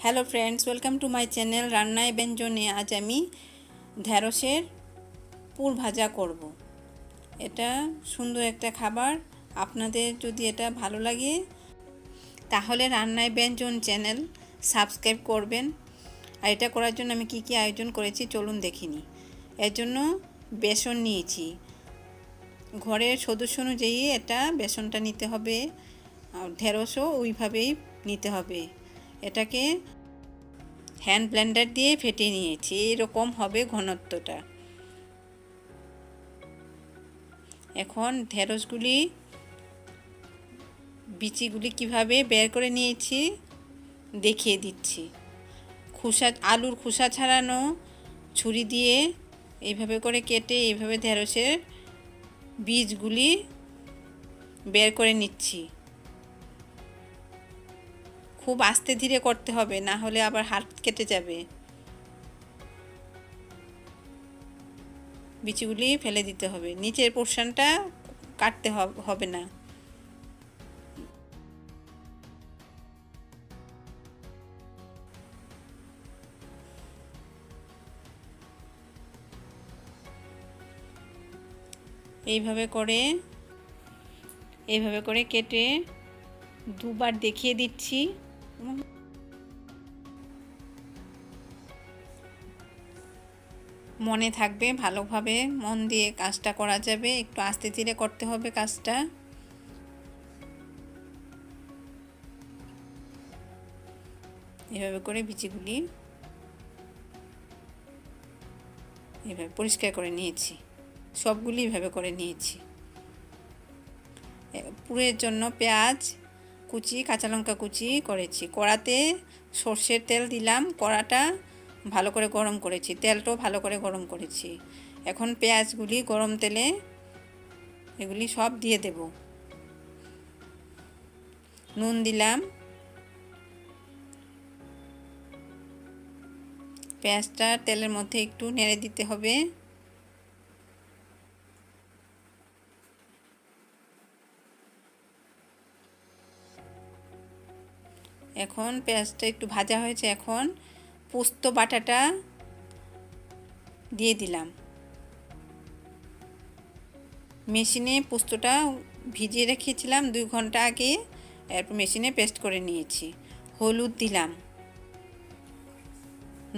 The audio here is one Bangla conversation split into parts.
Hello friends welcome to my channel রান্নায় ব্যঞ্জনে আজ আমি ঢ্যাঁড়সের পুর ভাজা করব। এটা সুন্দর একটা খাবার। আপনাদের যদি এটা ভালো লাগে, তাহলে রান্নায় ব্যঞ্জন চ্যানেল সাবস্ক্রাইব করবেন। আর এটা করার জন্য আমি কি কি আয়োজন করেছি চলুন দেখিনি এর জন্য বেসন নিয়েছি। ঘরের সদস্য অনুযায়ী এটা বেসনটা নিতে হবে। ঢেঁড়সও ওইভাবেই নিতে হবে। এটাকে হ্যান্ড ব্লেন্ডার দিয়ে ফেটে নিয়েছি। এরকম হবে ঘনত্বটা। এখন ঢেঁড়সগুলি, বিচিগুলি কীভাবে বের করে নিয়েছি দেখিয়ে দিচ্ছি। খোসা, আলুর খোসা ছাড়ানো ছুরি দিয়ে এইভাবে করে কেটে এইভাবে ঢেঁড়সের বীজগুলি বের করে নিচ্ছি। খুব আস্তে ধীরে করতে হবে, না হলে আবার হাত কেটে যাবে। বিচিগুলি ফেলে দিতে হবে, নিচের পোর্শনটা কাটতে হবে না। এইভাবে করে এইভাবে করে কেটে দুবার দেখিয়ে দিচ্ছি। মনে থাকবে, ভালোভাবে মন দিয়ে কাজটা করা যাবে, একটু আস্তে ধীরে করতে হবে কাজটা। এভাবে করে বিচিগুলি এভাবে পরিষ্কার করে নিয়েছি। সবগুলি এভাবে করে নিয়েছি। পুরের জন্য পেঁয়াজ কুচি, কাঁচা লঙ্কা কুচি করেছি। কড়াতে সর্ষের তেল দিলাম। কড়াটা ভালো করে গরম করেছি। তেলটাও ভালো করে গরম করেছি। এখন পেঁয়াজগুলি গরম তেলে এগুলি সব দিয়ে দেব। নুন দিলাম। পেঁয়াজটা তেলের মধ্যে একটু নেড়ে দিতে হবে। এখন পেঁয়াজটা একটু ভাজা হয়েছে, এখন পোস্ত বাটাটা দিয়ে দিলাম। মেশিনে পোস্তটা ভিজিয়ে রেখেছিলাম দুই ঘণ্টা আগে, এরপর মেশিনে পেস্ট করে নিয়েছি। হলুদ দিলাম,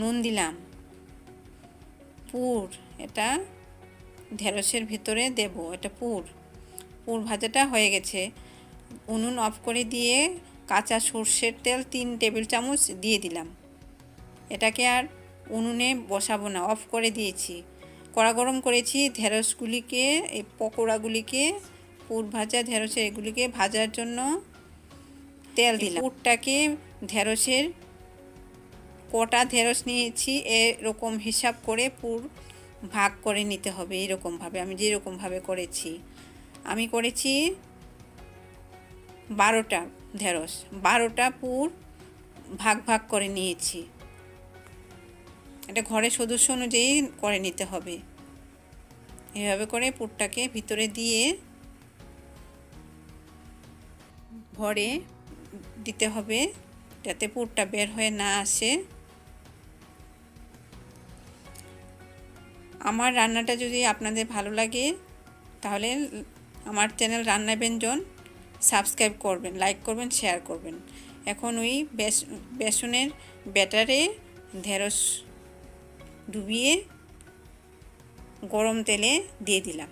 নুন দিলাম, পুর, এটা ঢেঁড়সের ভিতরে দেব, এটা পুর। পুর ভাজাটা হয়ে গেছে। উনুন অফ করে দিয়ে কাঁচা সর্ষের তেল তিন টেবিল চামচ দিয়ে দিলাম। এটাকে আর উনুনে বসাবো না অফ করে দিয়েছি। কড়া গরম করেছি ঢেঁড়সগুলিকে এই পকোড়াগুলিকে পুর ভাজা ঢেঁড়সের এগুলিকে ভাজার জন্য তেল দিলাম। পুরটাকে ঢেঁড়সের কটা ঢেঁড়স নিয়েছি এরকম হিসাব করে পুর ভাগ করে নিতে হবে এরকমভাবে আমি যেরকমভাবে করেছি। আমি করেছি বারোটা ঢেঁড়স। বারোটা পুর ভাগ ভাগ করে নিয়েছি। এটা ঘরের সদস্য অনুযায়ী করে নিতে হবে। এভাবে করে পুরটাকে ভিতরে দিয়ে ভরে দিতে হবে যাতে পুরটা বের হয়ে না আসে। আমার রান্নাটা যদি আপনাদের ভালো লাগে, তাহলে আমার চ্যানেল রান্না ব্যঞ্জন সাবস্ক্রাইব করবেন, লাইক করবেন, শেয়ার করবেন। এখন ওই বেসনের ব্যাটারে ঢেঁড়স ডুবিয়ে গরম তেলে দিয়ে দিলাম।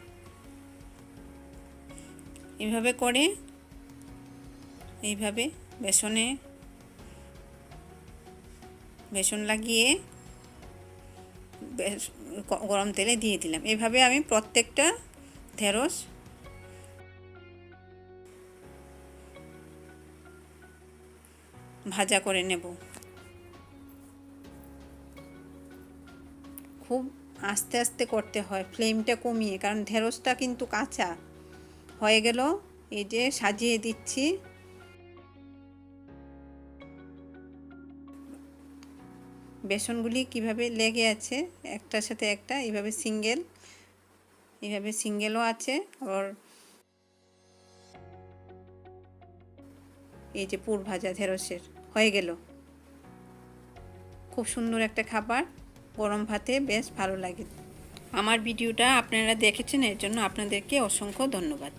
এইভাবে করে, এইভাবে বেসনে, বেসন লাগিয়ে গরম তেলে দিয়ে দিলাম। এভাবে আমি প্রত্যেকটা ঢেঁড়স ভাজা করে নেব। খুব আস্তে আস্তে করতে হয়, ফ্লেমটা কমিয়ে, কারণ ঢেঁড়সটা কিন্তু কাঁচা। হয়ে গেল, এই যে সাজিয়ে দিচ্ছি। বেসনগুলি কীভাবে লেগে আছে, একটার সাথে একটা, এইভাবে সিঙ্গেল, এইভাবে সিঙ্গেলও আছে, আবার এই যে পুর ভাজা ঢেঁড়সের। হয়ে গেল। খুব সুন্দর একটা খাবার, গরম ভাতে বেশ ভালো লাগে। আমার ভিডিওটা আপনারা দেখেছেন, এর জন্য আপনাদেরকে অসংখ্য ধন্যবাদ।